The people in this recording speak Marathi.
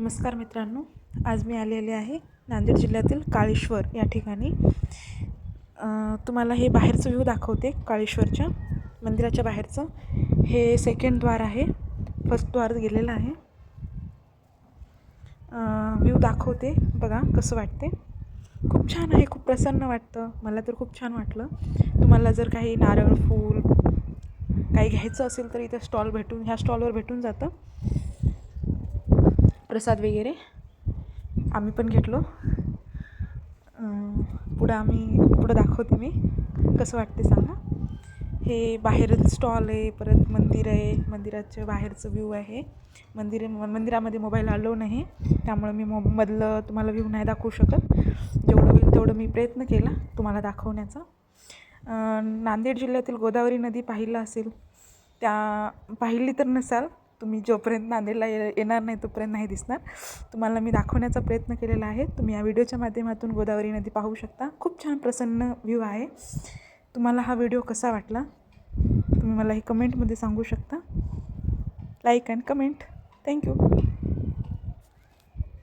नमस्कार मित्रांनो आज मी आलेले आहे नांदेड जिल्ह्यातील काळेश्वर या ठिकाणी. तुम्हाला हे बाहेरचं व्ह्यू दाखवते काळेश्वरच्या मंदिराच्या बाहेरचं. हे सेकंड द्वार आहे फर्स्ट द्वार गेलेलं आहे. व्ह्यू दाखवते बघा कसं वाटते. खूप छान आहे खूप प्रसन्न वाटतं. मला तर खूप छान वाटलं. तुम्हाला जर काही नारळ फूल काही घ्यायचं असेल तर इथं स्टॉल भेटून ह्या स्टॉलवर भेटून जातं. प्रसाद वगैरे आम्ही पण घेतलो. पुढं आम्ही पुढं दाखवते मी. कसं वाटते सांगा. हे बाहेरच स्टॉल आहे परत मंदिर आहे. मंदिराच्या बाहेरचं व्ह्यू आहे. मंदिर मंदिरामध्ये मोबाईल अलो नाही. त्यामुळे मी मो मधलं तुम्हाला व्ह्यू नाही दाखवू शकत. जेवढं होईल तेवढं मी प्रयत्न केला तुम्हाला दाखवण्याचा. नांदेड जिल्ह्यातील गोदावरी नदी पाहिलं असेल त्या पाहिली तर नसाल तुम्ही जोपर्यंत नांदेडला ये येणार नाही तोपर्यंत नाही दिसणार. तुम्हाला मी दाखवण्याचा प्रयत्न केलेला आहे. तुम्ही या व्हिडिओच्या माध्यमातून गोदावरी नदी पाहू शकता. खूप छान प्रसन्न व्ह्यू आहे. तुम्हाला हा व्हिडिओ कसा वाटला? तुम्ही मला हे कमेंटमध्ये सांगू शकता. Like and comment. Thank you.